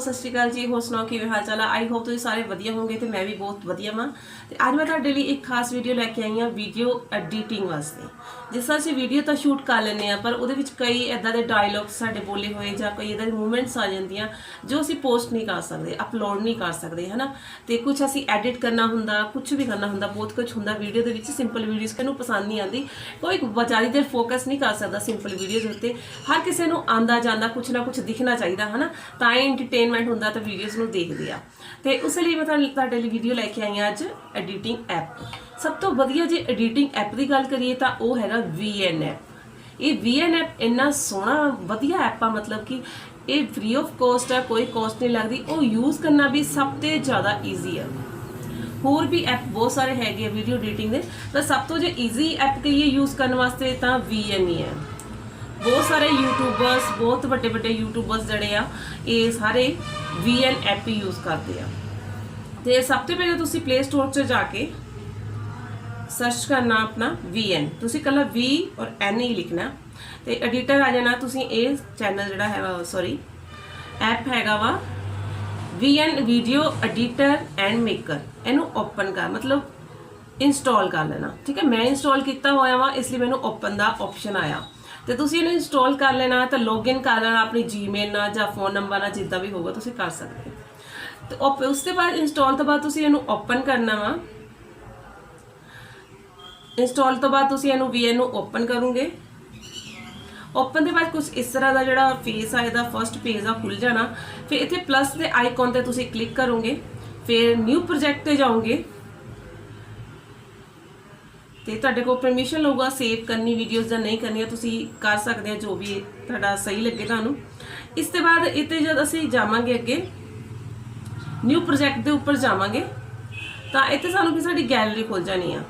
ਸਤਿ ਸ਼੍ਰੀ ਅਕਾਲ ਜੀ, ਹੋਰ ਸੁਣਾਓ ਕਿਵੇਂ ਹਾਲ ਚਾਲ ਆ? ਆਈ ਹੋਪ ਤੁਸੀਂ ਸਾਰੇ ਵਧੀਆ ਹੋਵੋਗੇ ਤੇ ਮੈਂ ਵੀ ਬਹੁਤ ਵਧੀਆ ਹਾਂ ਤੇ ਅੱਜ ਮੈਂ ਤੁਹਾਡੇ ਲਈ ਇੱਕ ਖਾਸ ਵੀਡੀਓ ਲੈ ਕੇ ਆਈ ਹਾਂ ਵੀਡੀਓ ਐਡੀਟਿੰਗ ਵਾਸਤੇ। ਜਿਸ ਤਰ੍ਹਾਂ ਅਸੀਂ ਵੀਡੀਓ ਤਾਂ ਸ਼ੂਟ ਕਰ ਲੈਂਦੇ ਆ ਪਰ ਉਹਦੇ ਵਿੱਚ ਕਈ ਐਦਾਂ ਦੇ ਡਾਇਲੌਗਸ ਸਾਡੇ ਬੋਲੇ ਹੋਏ ਜਾਂ ਕਈ ਐਦਾਂ ਦੇ ਮੂਵਮੈਂਟਸ ਆ ਜਾਂਦੀਆਂ ਜੋ ਅਸੀਂ ਪੋਸਟ ਨਹੀਂ ਕਰ ਸਕਦੇ ਅਪਲੋਡ ਨਹੀਂ ਕਰ ਸਕਦੇ, ਹਨਾ? ਤੇ ਕੁਝ ਅਸੀਂ ਐਡਿਟ ਕਰਨਾ ਹੁੰਦਾ ਕੁਝ ਵੀ ਕਰਨਾ ਹੁੰਦਾ, ਬਹੁਤ ਕੁਝ ਹੁੰਦਾ ਵੀਡੀਓ ਦੇ ਵਿੱਚ ਸਿੰਪਲ ਵੀਡੀਓਜ਼ ਕਿਨੂੰ ਪਸੰਦ ਨਹੀਂ ਆਉਂਦੀ। ਕੋਈ ਵਿਚਾਰੀ ਦੇਰ ਫੋਕਸ ਨਹੀਂ ਕਰ ਸਕਦਾ ਸਿੰਪਲ ਵੀਡੀਓਜ਼ ਉੱਤੇ। ਹਰ ਕਿਸੇ ਨੂੰ ਆਂਦਾ ਜਾਂਦਾ ਕੁਝ ਨਾ ਕੁਝ ਦਿਖਣਾ ਚਾਹੀਦਾ, ਹਨਾ? ਤਾਂ ਹੀ ਐਂਟਰਟੇਨਮੈਂਟ ਹੁੰਦਾ ਤਾਂ ਵੀਡੀਓਜ਼ ਨੂੰ ਦੇਖਦੇ ਆ। ਤੇ ਉਸ ਲਈ ਮੈਂ ਤੁਹਾਨੂੰ- ਤੁਹਾਡੇ ਲਈ ਵੀਡੀਓ ਲੈ ਕੇ ਆਈ ਹਾਂ ਅੱਜ ਐਡੀਟਿੰਗ ਐਪ ਸਭ ਤੋਂ ਵਧੀਆ ਜੇ ਐਡੀਟਿੰਗ ਐਪ ਦੀ ਗੱਲ ਕਰੀਏ ਤਾਂ ਉਹ ਹੈਗਾ VN ਐਪ ਇਹ VN ਐਪ ਇੰਨਾ ਸੋਹਣਾ, ਵਧੀਆ ਐਪ ਆ, ਮਤਲਬ ਕਿ ਇਹ ਫ੍ਰੀ ਆਫ ਕਾਸਟ ਆ, ਕੋਈ ਕਾਸਟ ਨਹੀਂ ਲੱਗਦੀ। ਉਹ ਯੂਜ਼ ਕਰਨਾ ਵੀ ਸਭ ਤੋਂ ਜ਼ਿਆਦਾ ਈਜ਼ੀ ਆ। ਹੋਰ ਵੀ ਐਪ ਬਹੁਤ ਸਾਰੇ ਹੈਗੇ ਆ ਵੀਡੀਓ ਐਡੀਟਿੰਗ ਦੇ। ਪਰ ਸਭ ਤੋਂ ਜੇ ਈਜ਼ੀ ਐਪ ਕਹੀਏ ਯੂਜ਼ ਕਰਨ ਵਾਸਤੇ ਤਾਂ VN ਹੀ ਹੈ ਬਹੁਤ ਸਾਰੇ ਯੂਟਿਊਬਰਸ ਬਹੁਤ ਵੱਡੇ ਵੱਡੇ ਯੂਟਿਊਬਰਸ ਜਿਹੜੇ ਆ, ਇਹ ਸਾਰੇ VN ਐਪ ਹੀ ਯੂਜ਼ ਕਰਦੇ ਆ। ਤੇ ਸਭ ਤੋਂ ਪਹਿਲਾਂ ਤੁਸੀਂ ਪਲੇ ਸਟੋਰ 'ਚ ਜਾ ਕੇ ਸਰਚ ਕਰਨਾ ਆਪਣਾ VN ਤੁਸੀਂ ਕੱਲਾ V ਔਰ N ਹੀ ਲਿਖਣਾ। ਤੇ ਐਡੀਟਰ ਆ ਜਾਣਾ ਤੁਸੀਂ ਇਹ ਚੈਨਲ ਜਿਹੜਾ ਹੈ ਸੌਰੀ ਐਪ ਹੈਗਾ ਵਾ VN video editor and maker ਇਹਨੂੰ ਓਪਨ ਕਰ, ਮਤਲਬ ਇੰਸਟਾਲ ਕਰ ਲੈਣਾ। ਠੀਕ ਹੈ, ਮੈਂ ਇੰਸਟਾਲ ਕੀਤਾ ਹੋਇਆ ਵਾ, ਇਸ ਲਈ ਮੈਨੂੰ ਓਪਨ ਦਾ ਆਪਸ਼ਨ ਆਇਆ। ਤੇ ਤੁਸੀਂ ਇਹਨੂੰ ਇੰਸਟਾਲ ਕਰ ਲੈਣਾ, ਤਾਂ ਲੌਗਇਨ ਕਰ ਲੈਣਾ ਆਪਣੀ ਜੀਮੇਲ ਨਾਲ ਜਾਂ ਫੋਨ ਨੰਬਰ ਨਾਲ, ਜਿੱਦਾਂ ਵੀ ਹੋਊਗਾ ਤੁਸੀਂ ਕਰ ਸਕਦੇ ਹੋ। ਤੇ op- ਉਸ ਤੋਂ ਬਾਅਦ ਇੰਸਟਾਲ ਤੋਂ ਬਾਅਦ ਤੁਸੀਂ ਇਹਨੂੰ ਓਪਨ ਕਰਨਾ ਵਾ। ਇੰਸਟਾਲ ਤੋਂ ਬਾਅਦ ਤੁਸੀਂ ਇਹਨੂੰ VN ਨੂੰ ਓਪਨ ਕਰੋਗੇ। ਓਪਨ ਦੇ ਬਾਅਦ ਕੁਝ ਇਸ ਤਰ੍ਹਾਂ ਦਾ ਜਿਹੜਾ ਫੇਸ ਆ, ਇਹਦਾ ਫਰਸਟ ਪੇਜ ਆ ਖੁੱਲ ਜਾਣਾ। ਫਿਰ ਇੱਥੇ ਪਲੱਸ ਦੇ ਆਈਕਨ ਤੇ ਤੁਸੀਂ ਕਲਿੱਕ ਕਰੋਗੇ। ਫਿਰ ਨਿਊ ਪ੍ਰੋਜੈਕਟ ਤੇ ਜਾਓਗੇ। ਤੇ ਤੁਹਾਡੇ ਕੋਲ ਪਰਮਿਸ਼ਨ ਲਊਗਾ ਸੇਵ ਕਰਨੀ ਵੀਡੀਓਜ਼ ਜਾਂ ਨਹੀਂ ਕਰਨੀਆਂ, ਤੁਸੀਂ ਕਰ ਸਕਦੇ ਹੋ ਜੋ ਵੀ ਤੁਹਾਡਾ ਸਹੀ ਲੱਗੇ ਤੁਹਾਨੂੰ। ਇਸ ਤੋਂ ਬਾਅਦ ਇੱਥੇ ਜਦ ਅਸੀਂ ਜਾਵਾਂਗੇ ਅੱਗੇ ਨਿਊ ਪ੍ਰੋਜੈਕਟ ਦੇ ਉੱਪਰ ਜਾਵਾਂਗੇ, ਤਾਂ ਇੱਥੇ ਸਾਨੂੰ ਵੀ ਸਾਡੀ ਗੈਲਰੀ ਖੁੱਲ ਜਾਣੀ ਆ।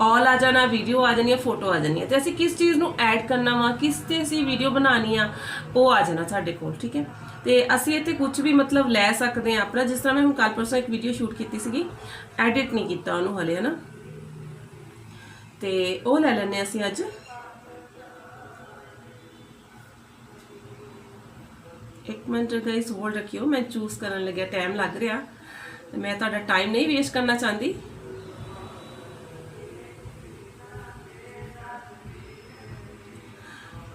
ਆਲ ਆ ਜਾਣਾ ਵੀਡੀਓ ਆ ਜਾਣੀ ਆ ਫੋਟੋ ਆ ਜਾਣੀ ਆ। ਤੇ ਅਸੀਂ ਕਿਸ ਚੀਜ਼ ਨੂੰ ਐਡ ਕਰਨਾ ਵਾ, ਕਿਸ ਤੇ ਅਸੀਂ ਵੀਡੀਓ ਬਣਾਣੀ ਆ, ਉਹ ਆ ਜਾਣਾ ਸਾਡੇ ਕੋਲ, ਠੀਕ ਹੈ? ਤੇ ਅਸੀਂ ਇੱਥੇ ਕੁਝ ਵੀ ਮਤਲਬ ਲੈ ਸਕਦੇ ਆ ਆਪਣਾ, ਜਿਸ ਤਰ੍ਹਾਂ ਮੈਂ ਹੁਣ ਕੱਲ ਪਰਸੋਂ ਇੱਕ ਵੀਡੀਓ ਸ਼ੂਟ ਕੀਤੀ ਸੀਗੀ ਐਡਿਟ ਨਹੀਂ ਕੀਤਾ ਉਹਨੂੰ ਹਲੇ, ਹਨਾ? ਤੇ ਉਹ ਲੈ ਲੈਣੇ ਅਸੀਂ ਅੱਜ। ਇੱਕ ਮਿੰਟ ਗਾਇਸ ਹੋਲਡ ਰੱਖਿਓ। ਮੈਂ ਚੂਜ਼ ਕਰਨ ਲੱਗਿਆ ਟਾਈਮ ਲੱਗ ਰਿਹਾ। ਤੇ ਮੈਂ ਤੁਹਾਡਾ ਟਾਈਮ ਨਹੀਂ ਵੇਸਟ ਕਰਨਾ ਚਾਹੁੰਦੀ।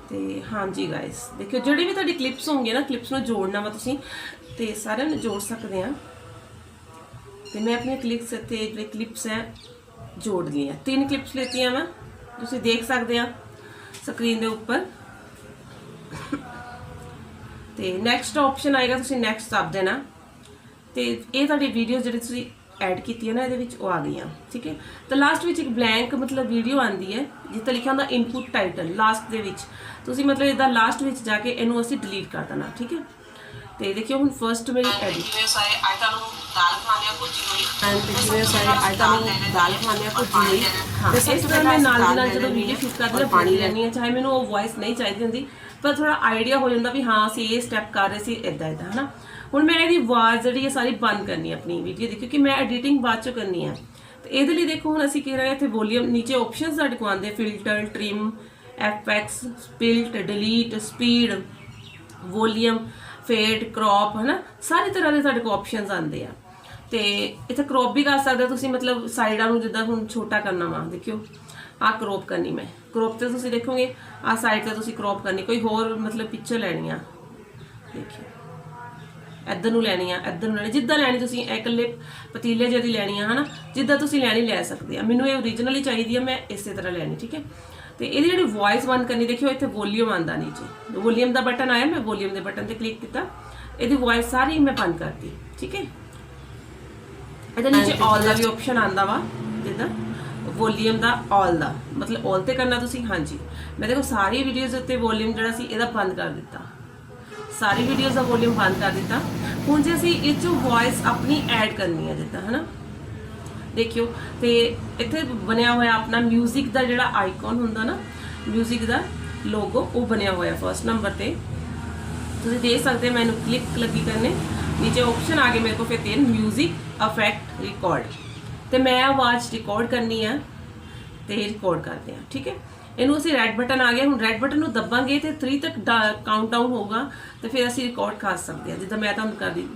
ਤੇ ਹਾਂਜੀ ਗਾਇਸ ਦੇਖਿਓ, ਜਿਹੜੀ ਵੀ ਤੁਹਾਡੀ ਕਲਿੱਪਸ ਹੋਣਗੀਆਂ ਨਾ ਕਲਿੱਪਸ ਨੂੰ ਜੋੜਨਾ ਵਾ ਤੁਸੀਂ। ਤੇ ਸਾਰਿਆਂ ਨੂੰ ਜੋੜ ਸਕਦੇ ਆ ਤੇ ਮੈਂ ਆਪਣੀਆਂ ਕਲਿੱਪਸ ਤੇ ਜਿਹੜੇ ਕਲਿੱਪਸ ਹੈ ਜੋੜ ਲਈਆਂ ਤਿੰਨ ਕਲਿੱਪਸ ਲੈਤੀਆਂ ਮੈਂ ਤੁਸੀਂ ਦੇਖ ਸਕਦੇ ਆ ਸਕਰੀਨ ਦੇ ਉੱਪਰ। ਤੇ ਨੈਕਸਟ ਆਪਸ਼ਨ ਆਏਗਾ, ਤੁਸੀਂ ਨੈਕਸਟ ਦਬ ਦੇਣਾ। ਤੇ ਇਹ ਤੁਹਾਡੀ ਵੀਡੀਓ ਜਿਹੜੀ ਤੁਸੀਂ ਐਡ ਕੀਤੀ ਹੈ ਨਾ, ਇਹਦੇ ਵਿੱਚ ਉਹ ਆ ਗਈਆਂ। ਠੀਕ ਹੈ? ਤਾਂ ਲਾਸਟ ਵਿੱਚ ਇੱਕ ਬਲੈਂਕ ਮਤਲਬ ਵੀਡੀਓ ਆਂਦੀ ਹੈ, ਜਿੱਥੇ ਲਿਖਿਆ ਹੁੰਦਾ ਇਨਪੁਟ ਟਾਈਟਲ ਲਾਸਟ ਦੇ ਵਿੱਚ। ਤੁਸੀਂ ਮਤਲਬ ਇਹਦਾ ਲਾਸਟ ਵਿੱਚ ਜਾ ਕੇ ਇਹਨੂੰ ਅਸੀਂ ਡਿਲੀਟ ਕਰ ਦੇਣਾ, ਠੀਕ ਹੈ? ਸਭ ਤੋਂ ਪਹਿਲਾਂ ਮੈਂ ਨਾਲ ਦੀ ਨਾਲ ਜਦੋਂ ਵੀਡੀਓ ਸ਼ੂਟ ਕਰਦੀ ਹਾਂ ਪਾਣੀ ਲੈਣੀ ਹੈ ਚਾਹੇ ਮੈਨੂੰ ਉਹ ਵੌਇਸ ਨਹੀਂ ਚਾਹੀਦੀ ਹੁੰਦੀ ਪਰ ਥੋੜਾ ਆਈਡੀਆ ਹੋ ਜਾਂਦਾ ਵੀ ਹਾਂ ਅਸੀਂ ਇਹ ਸਟੈਪ ਕਰ ਰਹੇ ਸੀ ਇਦਾਂ ਇਦਾਂ ਹਨਾ? ਹੁਣ ਮੈਂ ਇਹਦੀ ਆਵਾਜ਼ ਜਿਹੜੀ ਹੈ ਸਾਰੀ ਬੰਦ ਕਰਨੀ ਹੈ ਆਪਣੀ ਵੀਡੀਓ ਦੀ ਕਿਉਂਕਿ ਮੈਂ ਐਡੀਟਿੰਗ ਬਾਅਦ ਚੋਂ ਕਰਨੀ ਹੈ। ਤੇ ਇਹਦੇ ਲਈ ਦੇਖੋ ਹੁਣ ਅਸੀਂ ਕੀ ਰਹੇ ਇੱਥੇ ਵੋਲੀਅਮ ਨੀਚੇ ਆਪਸ਼ਨਸ ਸਾਡੇ ਕੋਲ ਆਉਂਦੇ filter trim FX split delete speed volume fade crop, ਹਨਾ? ਸਾਰੇ ਤਰ੍ਹਾਂ ਦੇ ਸਾਡੇ ਕੋਲ ਆਪਸ਼ਨਸ ਆਉਂਦੇ ਆ। ਤੇ ਇੱਥੇ ਕ੍ਰੌਪ ਵੀ ਕਰ ਸਕਦੇ ਹੋ ਤੁਸੀਂ, ਮਤਲਬ ਸਾਈਡਾਂ ਨੂੰ ਜਿੱਦਾਂ ਹੁਣ ਛੋਟਾ ਕਰਨਾ ਵਾ, ਦੇਖਿਓ। ਆ ਕ੍ਰੌਪ ਕਰਨੀ ਮੈਂ। ਕ੍ਰੌਪ ਤੇ ਤੁਸੀਂ ਦੇਖੋਗੇ ਆ ਸਾਈਡ ਤੇ ਤੁਸੀਂ ਕ੍ਰੌਪ ਕਰਨੀ, ਕੋਈ ਹੋਰ ਮਤਲਬ ਪਿਕਚਰ ਲੈਣੀ ਆ। ਦੇਖਿਓ। ਇੱਧਰ ਨੂੰ ਲੈਣੀ ਆ, ਇੱਧਰ ਨੂੰ ਲੈਣੀ ਜਿੱਦਾਂ ਲੈਣੀ ਤੁਸੀਂ, ਇਹ ਇਕੱਲੇ ਪਤੀਲੇ ਜਿਹੀ ਲੈਣੀ ਆ, ਹਨਾ? ਜਿੱਦਾਂ ਤੁਸੀਂ ਲੈਣੀ, ਲੈ ਸਕਦੇ ਆ। ਮੈਨੂੰ ਇਹ ਓਰੀਜਨਲੀ ਚਾਹੀਦੀ ਆ, ਮੈਂ ਇਸੇ ਤਰ੍ਹਾਂ ਲੈਣੀ, ਠੀਕ ਹੈ? ਤੇ ਇਹਦੀ ਜਿਹੜੀ ਵੌਇਸ ਬੰਦ ਕਰਨੀ ਦੇਖਿਓ ਇੱਥੇ ਵੋਲੀਅਮ ਆਂਦਾ ਨੀਚੇ। ਵੋਲੀਅਮ ਦਾ ਬਟਨ ਆਇਆ ਮੈਂ ਵੋਲੀਅਮ ਦੇ ਬਟਨ ਤੇ ਕਲਿੱਕ ਕੀਤਾ। ਇਹਦੀ ਵੌਇਸ ਸਾਰੀ ਮੈਂ ਬੰਦ ਕਰਤੀ ਠੀਕ ਹੈ? ਇਹਦੇ ਨੀਚੇ ਆਲ ਦਾ ਵੀ ਆਪਸ਼ਨ ਆਂਦਾ ਵਾ ਜਿੱਦਾਂ ਵੋਲੀਅਮ ਦਾ ਆਲ ਦਾ। ਮਤਲਬ ਆਲ ਤੇ ਕਰਨਾ ਤੁਸੀਂ? ਹਾਂਜੀ। ਮੈਂ ਦੇਖੋ ਸਾਰੀ ਵੀਡੀਓਜ਼ ਉੱਤੇ ਵੋਲੀਅਮ ਜਿਹੜਾ ਸੀ ਇਹਦਾ ਬੰਦ ਕਰ ਦਿੱਤਾ। ਸਾਰੀ ਵੀਡੀਓਜ਼ ਦਾ ਵੋਲੀਅਮ ਬੰਦ ਕਰ ਦਿੱਤਾ। ਹੁਣ ਜੇ ਅਸੀਂ ਇਹ ਚੋਂ ਵੌਇਸ ਆਪਣੀ ਐਡ ਕਰਨੀ ਹੈ ਜਿੱਦਾਂ ਹਨਾ? ਦੇਖਿਓ ਤੇ ਇੱਥੇ ਬਣਿਆ ਹੋਇਆ ਆਪਣਾ 뮤직 ਦਾ ਜਿਹੜਾ ਆਈਕਨ ਹੁੰਦਾ ਨਾ 뮤직 ਦਾ ਲੋਗੋ ਉਹ ਬਣਿਆ ਹੋਇਆ ਫਰਸਟ ਨੰਬਰ ਤੇ ਤੁਸੀਂ ਦੇਖ ਸਕਦੇ ਹੋ ਮੈਨੂੰ ਕਲਿੱਕ ਲੱਗੀ ਕਰਨੇ ਨੀਚੇ ਆਪਸ਼ਨ ਆ ਗਏ ਮੇਰੇ ਕੋਲ ਫਿਰ ਤਿੰਨ 뮤직 ਇਫੈਕਟ ਰਿਕਾਰਡ ਤੇ ਮੈਂ ਆਵਾਜ਼ ਰਿਕਾਰਡ ਕਰਨੀ ਹੈ ਤੇ ਰਿਕਾਰਡ ਕਰਦੇ ਆ ਠੀਕ ਹੈ ਇਹਨੂੰ ਅਸੀਂ ਰੈੱਡ ਬਟਨ ਆ ਗਿਆ ਹੁਣ ਰੈੱਡ ਬਟਨ ਨੂੰ ਦੱਬਾਂਗੇ ਤੇ 3 ਤੱਕ ਕਾਊਂਟ ਡਾਊਨ ਹੋਊਗਾ ਤੇ ਫਿਰ ਅਸੀਂ ਰਿਕਾਰਡ ਕਰ ਸਕਦੇ ਹਾਂ ਜਿੱਦਾਂ ਮੈਂ ਤੁਹਾਨੂੰ ਕਰਦੀ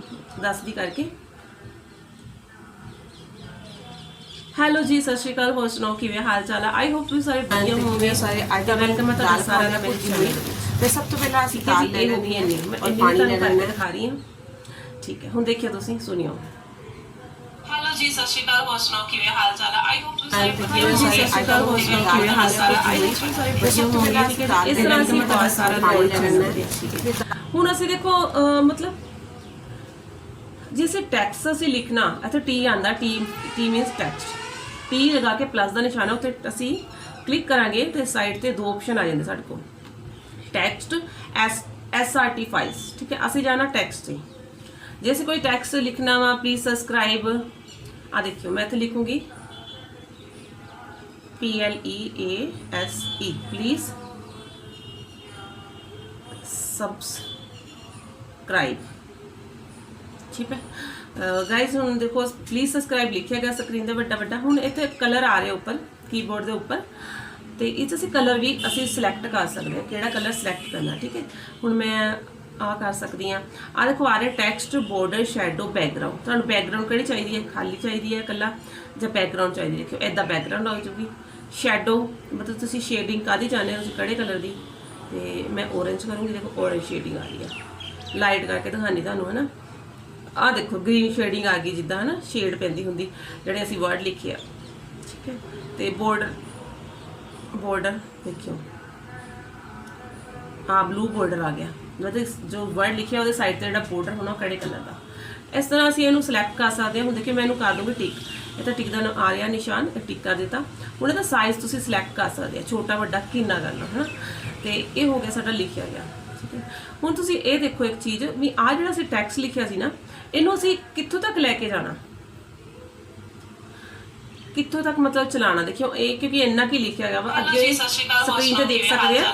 ਦੱਸਦੀ ਕਰਕੇ ਹੈਲੋ ਜੀ ਸਤਿ ਸ਼੍ਰੀ ਅਕਾਲ ਹੋਰ ਸੁਣਾਓ ਕਿਵੇਂ ਹਾਲ ਚਾਲ ਹੈ ਆਈ ਹੋਪ ਤੁਸੀਂ ਸਾਰੇ ਵਧੀਆ ਹੋਵੋਗੇ ਸਾਰੇ ਆਈਟਮ ਵੈਲਕਮ ਹੈ ਤੁਹਾਡਾ ਸਾਰਿਆਂ ਦਾ ਮੇਰੇ ਚੈਨਲ ਤੇ ਸਭ ਤੋਂ ਪਹਿਲਾਂ ਅਸੀਂ ਠੀਕ ਹੈ ਦਾਲ ਜੀ ਲੈ ਇਹ ਹੋ ਲੈਣੀ ਗਈ ਹੈ ਇੰਨੀ ਮੈਂ ਔਰ ਇੰਨੀ ਪਾਣੀ ਤੁਹਾਨੂੰ ਲੈ ਕਰਕੇ ਲੈਣਾ ਹੈ ਦਿਖਾ ਰਹੀ ਹਾਂ ਠੀਕ ਹੈ ਹੁਣ ਦੇਖਿਓ ਤੁਸੀਂ ਸੁਣਿਓ ਹੈਲੋ ਜੀ ਸਤਿ ਸ਼੍ਰੀ ਅਕਾਲ ਹੋਰ ਸੁਣਾਓ ਕਿਵੇਂ ਹਾਲ ਚਾਲ ਹੈ ਆਈ ਹੋਪ ਤੁਸੀਂ ਸਾਰੇ ਹੈਲੋ ਜੀ ਸਤਿ ਸ਼੍ਰੀ ਅਕਾਲ ਹੋਰ ਸੁਣਾਓ ਕਿਵੇਂ ਹਾਲ ਚਾਲ ਹੈ ਆਈ ਹੋਪ ਤੁਸੀਂ ਸਾਰੇ ਵਧੀਆ ਹੋਵੋਗੇ ਠੀਕ ਹੈ ਇਸ ਤਰ੍ਹਾਂ ਅਸੀਂ ਬਹੁਤ ਸਾਰਾ ਪਾਣੀ ਨੋਟ ਲੈ ਲੈਣਾ ਠੀਕ ਹੈ ਹੁਣ ਅਸੀਂ ਦੇਖੋ ਅਹ, ਮਤਲਬ ਜਿਸੇ ਟੈਕਸਟ ਅਸੀਂ ਲਿਖਣਾ ਇੱਥੇ ਟੀ ਆਂਦਾ T T means text T ਲਗਾ ਕੇ ਪਲੱਸ ਦਾ ਨਿਸ਼ਾਨ ਹੈ ਉੱਤੇ ਅਸੀਂ ਕਲਿੱਕ ਕਰਾਂਗੇ ਤੇ ਸਾਈਡ ਤੇ ਦੋ ਆਪਸ਼ਨ ਆ ਜਾਂਦੇ ਸਾਡੇ ਕੋਲ text S S R T files ਠੀਕ ਹੈ ਅਸੀਂ ਜਾਣਾ ਟੈਕਸਟ ਤੇ ਜੇ ਅਸੀਂ ਕੋਈ ਟੈਕਸਟ ਲਿਖਣਾ ਵਾ ਪਲੀਜ਼ ਸਬਸਕ੍ਰਾਈਬ ਆ ਦੇਖਿਓ ਮੈਂ ਇੱਥੇ ਲਿਖੂੰਗੀ P L E A S E please subscribe ਠੀਕ ਹੈ। ਗਾਇਸ ਹੁਣ ਦੇਖੋ ਪਲੀਜ਼ ਸਬਸਕ੍ਰਾਈਬ ਲਿਖਿਆ ਗਿਆ ਸਕਰੀਨ ਤੇ ਵੱਡਾ ਵੱਡਾ। ਹੁਣ ਇੱਥੇ ਕਲਰ ਆ ਰਿਹਾ ਉੱਪਰ ਕੀਬੋਰਡ ਦੇ ਉੱਪਰ। ਤੇ ਇਹ 'ਚ ਅਸੀਂ ਕਲਰ ਵੀ ਅਸੀਂ ਸਿਲੈਕਟ ਕਰ ਸਕਦੇ ਹਾਂ, ਕਿਹੜਾ ਕਲਰ ਸਿਲੈਕਟ ਕਰਨਾ, ਠੀਕ ਹੈ। ਹੁਣ ਮੈਂ ਆ ਕਰ ਸਕਦੀ ਆ ਆ ਦੇਖੋ, ਆ ਰਿਹਾ ਟੈਕਸਟ ਬਾਰਡਰ ਸ਼ੈਡੋ ਬੈਕਗ੍ਰਾਉਂਡ ਤੁਹਾਨੂੰ ਬੈਕਗ੍ਰਾਉਂਡ ਕਿਹੜੀ ਚਾਹੀਦੀ ਹੈ? ਖਾਲੀ ਚਾਹੀਦੀ ਹੈ, ਇਕੱਲਾ? ਜਾਂ ਬੈਕਗ੍ਰਾਉਂਡ ਚਾਹੀਦੀ ਦੇਖਿਓ ਐਦਾਂ ਬੈਕਗ੍ਰਾਉਂਡ ਹੋ ਜੂਗੀ। ਸ਼ੈਡੋ ਮਤਲਬ ਤੁਸੀਂ ਸ਼ੇਡਿੰਗ ਕਾਦੀ ਚਾਹੁੰਦੇ ਹੋ? ਤੁਸੀਂ ਕਿਹੜੇ ਕਲਰ ਦੀ? ਤੇ ਮੈਂ orange ਕਰੂੰਗੀ। ਦੇਖੋ, orange ਸ਼ੇਡਿੰਗ ਆ ਰਹੀ ਹੈ। ਲਾਈਟ ਕਰਕੇ ਦਿਖਾਣੀ ਤੁਹਾਨੂੰ, ਹੈ ਨਾ? ਆ ਦੇਖੋ ਗ੍ਰੀਨ ਸ਼ੇਡਿੰਗ ਆ ਗਈ ਜਿੱਦਾਂ, ਹਨਾ ਸ਼ੇਡ ਪੈਂਦੀ ਹੁੰਦੀ, ਜਿਹੜੇ ਅਸੀਂ ਵਰਡ ਲਿਖੇ ਆ। ਠੀਕ ਹੈ? ਤੇ ਬਾਰਡਰ ਬਾਰਡਰ ਦੇਖਿਓ। ਆ ਬਲੂ ਬਾਰਡਰ ਆ ਗਿਆ। ਮਤਲਬ ਜੋ ਵਰਡ ਲਿਖਿਆ, ਉਹਦੇ ਸਾਈਡ ਤੇ ਜਿਹੜਾ ਬਾਰਡਰ ਹੋਣਾ, ਉਹ ਕਿਹੜੇ ਕਲਰ ਦਾ? ਇਸ ਤਰ੍ਹਾਂ ਅਸੀਂ ਇਹਨੂੰ ਸਿਲੈਕਟ ਕਰ ਸਕਦੇ ਹਾਂ। ਹੁਣ ਦੇਖਿਓ, ਮੈਂ ਇਹਨੂੰ ਕਰ ਦੂੰਗੀ ਟਿਕ ਇਹ ਤਾਂ ਟਿਕ ਦਾ ਆ ਰਿਹਾ ਨਿਸ਼ਾਨ, ਇਹ ਟਿਕ ਕਰ ਦਿੱਤਾ। ਹੁਣ ਇਹਦਾ ਸਾਈਜ਼ ਤੁਸੀਂ ਸਿਲੈਕਟ ਕਰ ਸਕਦੇ ਹੋ। ਛੋਟਾ, ਵੱਡਾ, ਕਿੰਨਾ ਕਰਨਾ ਹੈ ਤੇ ਇਹ ਹੋ ਗਿਆ ਸਾਡਾ ਲਿਖਿਆ ਗਿਆ। ਠੀਕ ਹੈ? ਹੁਣ ਤੁਸੀਂ ਇਹ ਦੇਖੋ ਇੱਕ ਚੀਜ਼, ਵੀ ਆ ਜਿਹੜਾ ਅਸੀਂ ਟੈਕਸਟ ਲਿਖਿਆ ਸੀ ਨਾ ਇਹਨੂੰ ਅਸੀਂ ਕਿੱਥੋਂ ਤੱਕ ਲੈ ਕੇ ਜਾਣਾ? ਕਿੱਥੋਂ ਤੱਕ ਮਤਲਬ ਚਲਾਣਾ ਦੇਖਿਓ ਇਹ ਕਿਉਂਕਿ ਇੰਨਾ ਕੀ ਲਿਖਿਆ ਗਿਆ ਵਾ ਅੱਗੇ ਸਕਰੀਨ ਤੇ ਦੇਖ ਸਕਦੇ ਆ।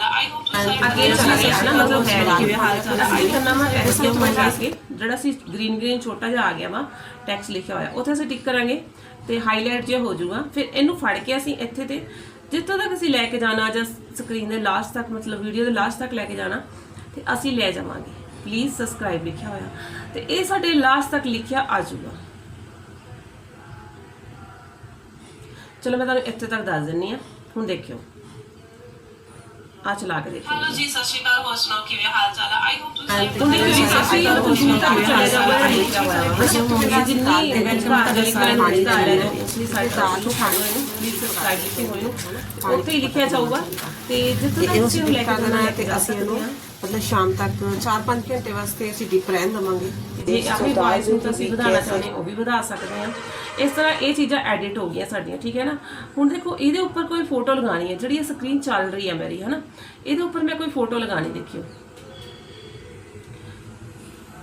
ਅੱਗੇ ਚਲਾ ਗਿਆ ਨਾ ਮਤਲਬ ਹੈ ਕਿਵੇਂ ਹਾਲ ਚਾਲ ਹੈ। ਅਸੀਂ ਕਰਨਾ ਵਾ ਟੈਕਸਟ ਨੂੰ ਮੰਗਾ ਕੇ ਜਿਹੜਾ ਸੀ ਗ੍ਰੀਨ ਗ੍ਰੀਨ ਛੋਟਾ ਜਿਹਾ ਆ ਗਿਆ ਵਾ ਟੈਕਸਟ ਲਿਖਿਆ ਹੋਇਆ ਉੱਥੇ ਅਸੀਂ ਟਿਕ ਕਰਾਂਗੇ ਤੇ ਹਾਈਲਾਈਟ ਜਿਹਾ ਹੋ ਜਾਊਗਾ। ਫਿਰ ਇਹਨੂੰ ਫੜ ਕੇ ਅਸੀਂ ਇੱਥੇ ਤੇ ਜਿੱਥੋਂ ਤੱਕ ਅਸੀਂ ਲੈ ਕੇ ਜਾਣਾ ਜਾਂ ਸਕਰੀਨ ਦੇ ਲਾਸਟ ਤੱਕ ਮਤਲਬ ਵੀਡੀਓ ਦੇ ਲਾਸਟ ਤੱਕ ਲੈ ਕੇ ਜਾਣਾ ਤੇ ਅਸੀਂ ਲੈ ਜਾਵਾਂਗੇ। ਪਲੀਜ਼ ਸਬਸਕ੍ਰਾਈਬ ਲਿਖਿਆ ਹੋਇਆ ਤੇ ਇਹ ਸਾਡੇ ਲਾਸਟ ਤੱਕ ਲਿਖਿਆ ਆ ਜਾਊਗਾ ਚਲੋ ਮੈਂ ਤੁਹਾਨੂੰ ਇੱਥੇ ਤੱਕ ਦੱਸ ਦਿੰਨੀ ਆ ਹੁਣ ਦੇਖਿਓ ਆ ਚਲਾ ਕੇ ਦੇਖਿਓ ਹੈਲੋ ਜੀ ਸਤਿ ਸ਼੍ਰੀ ਅਕਾਲ ਹੋਰ ਸੁਣਾਓ ਕਿਵੇਂ ਹਾਲ ਚਾਲ ਹੈ ਆਈ ਹੋਪ ਤੁਸੀਂ ਸਾਰੇ ਹੁਣ ਦੇਖਿਓ ਜੀ ਅਸੀਂ ਤੁਸੀਂ ਤੱਕ ਚਲੇ ਜਾਓਗੇ ਲਿਖਿਆ ਹੋਇਆ ਵਾ ਜਿੰਨੀ ਵੈਲਕਮ ਦਾ ਸਾਰੇ ਪਾਣੀ ਦਾ ਲੈ ਲਓ ਉਸਲੀ ਸਾਈਡ ਦਾਲ ਨੂੰ ਖਾਣੋ ਇਹਨੂੰ ਪਲੀਜ਼ ਸਬਸਕ੍ਰਾਈਬ ਲਿਖੇ ਹੋਏ ਨੂੰ ਉੱਥੇ ਹੀ ਲਿਖਿਆ ਜਾਊਗਾ ਤੇ ਜਿੱਥੋਂ ਤੱਕ ਇਹਨੂੰ ਤੁਸੀਂ ਅਸੀਂ ਲੈ ਕੇ ਕਰਨਾ ਜਾਣਾ ਹੈ ਤੇ ਅਸੀਂ ਇਹਨੂੰ ਮਤਲਬ ਸ਼ਾਮ ਤੱਕ 4-5 ਘੰਟੇ ਵਾਸਤੇ ਅਸੀਂ ਡੀਪ ਰਹਿਣ ਦਵਾਂਗੇ। ਜੇ ਆਪਣੀ ਵਾਇਸ ਨੂੰ ਤੁਸੀਂ ਵਧਾਉਣਾ ਚਾਹੁੰਦੇ ਹੋ ਉਹ ਵੀ ਵਧਾ ਸਕਦੇ ਆ। ਇਸ ਤਰ੍ਹਾਂ ਇਹ ਚੀਜ਼ਾਂ ਐਡਿਟ ਹੋ ਗਈਆਂ ਸਾਡੀਆਂ ਠੀਕ ਹੈ ਨਾ? ਹੁਣ ਦੇਖੋ ਇਹਦੇ ਉੱਪਰ ਕੋਈ ਫੋਟੋ ਲਗਾਣੀ ਹੈ ਜਿਹੜੀ ਇਹ ਸਕਰੀਨ ਚੱਲ ਰਹੀ ਹੈ ਮੇਰੀ ਹੈ ਨਾ ਇਹਦੇ ਉੱਪਰ ਮੈਂ ਕੋਈ ਫੋਟੋ ਲਗਾਣੀ ਦੇਖਿਓ।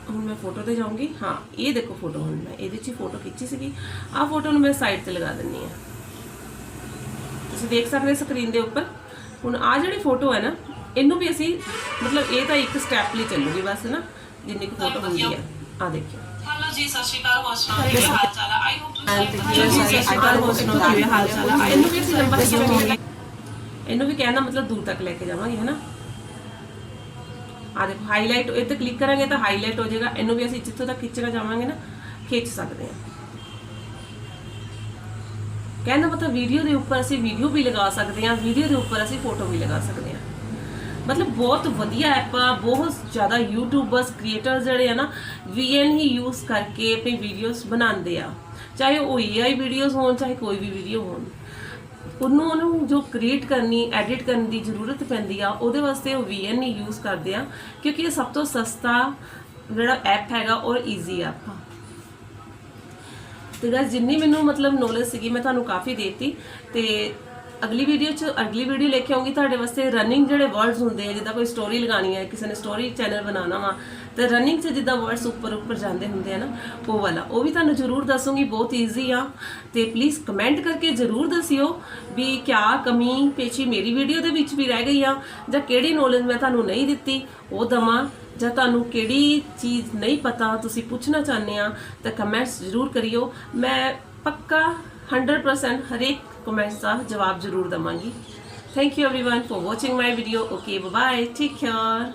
ਹੁਣ ਮੈਂ ਫੋਟੋ ਤੇ ਜਾਊਂਗੀ। ਹਾਂ ਇਹ ਦੇਖੋ ਫੋਟੋ ਹੁਣ ਮੈਂ ਇਹਦੇ 'ਚ ਫੋਟੋ ਖਿੱਚੀ ਸੀਗੀ। ਆਹ ਫੋਟੋ ਨੂੰ ਮੈਂ ਸਾਈਡ ਤੇ ਲਗਾ ਦਿੰਨੀ ਆ ਤੁਸੀਂ ਦੇਖ ਸਕਦੇ ਸਕਰੀਨ ਦੇ ਉੱਪਰ। ਹੁਣ ਆ ਜਿਹੜੀ ਫੋਟੋ ਹੈ ਨਾ ਇਹਨੂੰ ਵੀ ਅਸੀਂ ਮਤਲਬ ਇਹ ਤਾਂ ਇੱਕ ਸਟੈਪ ਲਈ ਚੱਲੂਗੀ ਬਸ ਨਾ ਜਿੰਨੀ ਕੁ ਫੋਟੋ ਹੁੰਦੀ ਹੈ ਆ ਦੇਖਿਓ ਹੈਲੋ ਜੀ ਸਤਿ ਸ਼੍ਰੀ ਅਕਾਲ ਹੋਰ ਸੁਣਾਓ ਕਿਵੇਂ ਹਾਲ ਚਾਲ ਹੈ ਆਈ ਹੋਪ ਤੁਸੀਂ ਸਾਰੇ ਚਲੋ ਜੀ ਸਤਿ ਸ਼੍ਰੀ ਅਕਾਲ ਹੋਰ ਸੁਣਾਓ ਕਿਵੇਂ ਹਾਲ ਚਾਲ ਹੈ ਇਹਨੂੰ ਵੀ ਅਸੀਂ ਲੰਬਾ ਖਿੱਚਾਂਗੇ ਇਹਨੂੰ ਵੀ ਕਹਿਣ ਦਾ ਮਤਲਬ ਦੂਰ ਤੱਕ ਲੈ ਕੇ ਜਾਵਾਂਗੇ ਹੈ ਨਾ ਆ ਦੇਖੋ ਹਾਈਲਾਈਟ ਇਹ ਤੇ ਕਲਿੱਕ ਕਰਾਂਗੇ ਤਾਂ ਹਾਈਲਾਈਟ ਹੋ ਜਾਏਗਾ ਇਹਨੂੰ ਵੀ ਅਸੀਂ ਜਿੱਥੋਂ ਤੱਕ ਖਿੱਚਣਾ ਚਾਹਾਂਗੇ ਨਾ ਖਿੱਚ ਸਕਦੇ ਹਾਂ ਕਹਿੰਦਾ ਮਤਲਬ ਵੀਡੀਓ ਦੇ ਉੱਪਰ ਅਸੀਂ ਵੀਡੀਓ ਵੀ ਲਗਾ ਸਕਦੇ ਹਾਂ ਵੀਡੀਓ ਦੇ ਉੱਪਰ ਅਸੀਂ ਫੋਟੋ ਵੀ ਲਗਾ ਸਕਦੇ ਹਾਂ ਮਤਲਬ ਬਹੁਤ ਵਧੀਆ ਐਪ ਆ ਬਹੁਤ ਜ਼ਿਆਦਾ ਯੂਟਿਊਬਰਸ ਕ੍ਰੀਏਟਰ ਜਿਹੜੇ ਆ ਨਾ, VN ਹੀ ਯੂਜ਼ ਕਰਕੇ ਆਪਣੀ ਵੀਡੀਓਜ਼ ਬਣਾਉਂਦੇ ਆ। ਚਾਹੇ ਉਹ AI ਵੀਡੀਓਜ਼ ਹੋਣ, ਚਾਹੇ ਕੋਈ ਵੀ ਵੀਡੀਓ ਹੋਣ। ਉਹਨੂੰ ਉਹਨੂੰ ਜੋ ਕ੍ਰੀਏਟ ਕਰਨੀ ਐਡਿਟ ਕਰਨ ਦੀ ਜ਼ਰੂਰਤ ਪੈਂਦੀ ਆ, ਉਹਦੇ ਵਾਸਤੇ ਉਹ VN ਹੀ ਯੂਜ਼ ਕਰਦੇ ਆ, ਕਿਉਂਕਿ ਇਹ ਸਭ ਤੋਂ ਸਸਤਾ ਜਿਹੜਾ ਐਪ ਹੈਗਾ ਔਰ ਈਜ਼ੀ ਐਪ ਆ ਤੇ ਗਾਇਸ ਜਿੰਨੀ ਮੈਨੂੰ ਮਤਲਬ ਨੌਲੇਜ ਸੀਗੀ, ਮੈਂ ਤੁਹਾਨੂੰ ਕਾਫੀ ਦੇਤੀ। ਤੇ ਅਗਲੀ ਵੀਡੀਓ ਚ ਅਗਲੀ ਵੀਡੀਓ ਲੈ ਕੇ ਆਉਂਗੀ ਤੁਹਾਡੇ ਵਾਸਤੇ ਰਨਿੰਗ ਜਿਹੜੇ ਵਰਡਸ ਹੁੰਦੇ ਆ, ਜਿੱਦਾਂ ਕੋਈ ਸਟੋਰੀ ਲਗਾਣੀ ਹੈ ਕਿਸੇ ਨੇ ਸਟੋਰੀ ਚੈਨਲ ਬਣਾਉਣਾ ਵਾ, ਤੇ ਰਨਿੰਗ 'ਚ ਜਿੱਦਾਂ ਵਰਡਸ ਉੱਪਰ ਉੱਪਰ ਜਾਂਦੇ ਹੁੰਦੇ ਆ ਨਾ, ਉਹ ਵਾਲਾ। ਉਹ ਵੀ ਤੁਹਾਨੂੰ ਜ਼ਰੂਰ ਦੱਸੂਗੀ, ਬਹੁਤ ਈਜ਼ੀ ਆ। ਤੇ ਪਲੀਜ਼ ਕਮੈਂਟ ਕਰਕੇ ਜ਼ਰੂਰ ਦੱਸਿਓ ਵੀ ਕਿਆ ਕਮੀ ਪੇਚੀ ਮੇਰੀ ਵੀਡੀਓ ਦੇ ਵਿੱਚ ਵੀ ਰਹਿ ਗਈ ਆ, ਜਾਂ ਕਿਹੜੀ ਨੌਲੇਜ ਮੈਂ ਤੁਹਾਨੂੰ ਨਹੀਂ ਦਿੱਤੀ, ਉਹ ਦਵਾਂ, ਜਾਂ ਤੁਹਾਨੂੰ ਕਿਹੜੀ ਚੀਜ਼ ਨਹੀਂ ਪਤਾ, ਤੁਸੀਂ ਪੁੱਛਣਾ ਚਾਹੁੰਦੇ ਆ, ਤਾਂ ਕਮੈਂਟਸ ਜ਼ਰੂਰ ਕਰਿਓ। ਮੈਂ ਪੱਕਾ 100% ਹਰੇਕ ਕਮੈਂਟਸ ਦਾ ਜਵਾਬ ਜ਼ਰੂਰ ਦਵਾਂਗੀ thank you everyone for watching my video okay bye take care